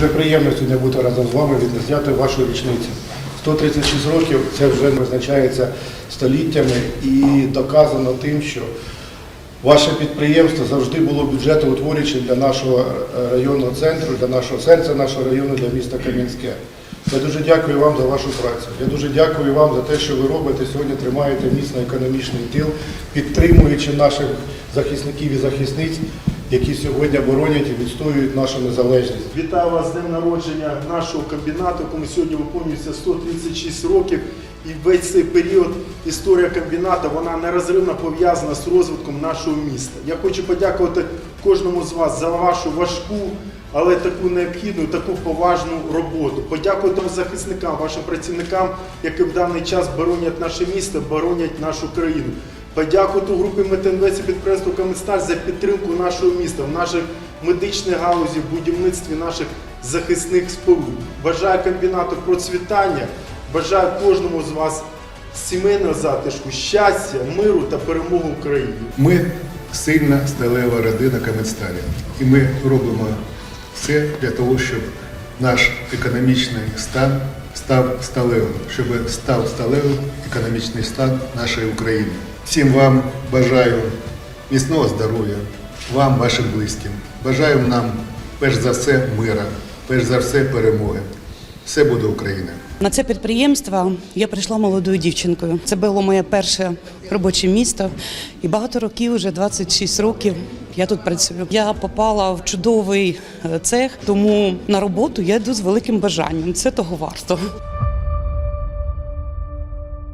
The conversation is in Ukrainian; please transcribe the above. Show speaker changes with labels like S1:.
S1: Дуже приємно сьогодні бути разом з вами відзняти вашу річницю. 136 років це вже визначається століттями і доказано тим, що ваше підприємство завжди було бюджетоутворюючим для нашого е, районного центру, для нашого серця нашого району, для міста Кам'янське. Я дуже дякую вам за вашу працю. Я дуже дякую вам за те, що ви робите сьогодні, тримаєте міцно економічний тил, підтримуючи наших захисників і захисниць, які сьогодні боронять і відстоюють нашу незалежність.
S2: Вітаю вас з днем народження нашого комбінату, якому сьогодні виповнюється 136 років. І весь цей період історія комбінату вона нерозривно пов'язана з розвитком нашого міста. Я хочу подякувати кожному з вас за вашу важку, але таку необхідну, таку поважну роботу. Подякувати захисникам, вашим працівникам, які в даний час боронять наше місто, боронять нашу країну. Подякувати групі Метинвеці підприємству Каместаль за підтримку нашого міста в наших медичній галузі, в будівництві наших захисних споруд. Бажаю комбінату процвітання, бажаю кожному з вас сімейного затишку, щастя, миру та перемоги Україні.
S3: Ми сильна сталева родина Кам'янсталі. І ми робимо все для того, щоб наш економічний стан став сталевим, щоб став сталевим економічний стан нашої України. Всім вам бажаю міцного здоров'я, вам, вашим близьким. Бажаю нам перш за все мира, перш за все перемоги. Все буде Україна.
S4: На це підприємство я прийшла молодою дівчинкою. Це було моє перше робоче місто, і багато років, вже 26 років. Я тут працюю. Я попала в чудовий е, цех, тому на роботу я йду з великим бажанням. Це того варто.